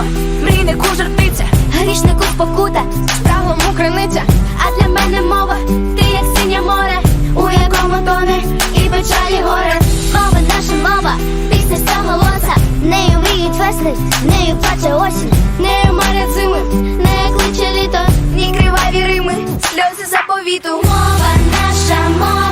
мова, мрійнику жартиця, Грішнику спокута, правому криниця. а для мене мова, ти як синє море, у якому тоне і печалі горе. Мова наша мова, пісня самолота, нею мріють весни, нею плаче осінь, нею марять зими, нею кличе літо. В ній криваві рими, сльози заповіту. Мова наша мова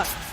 Мова,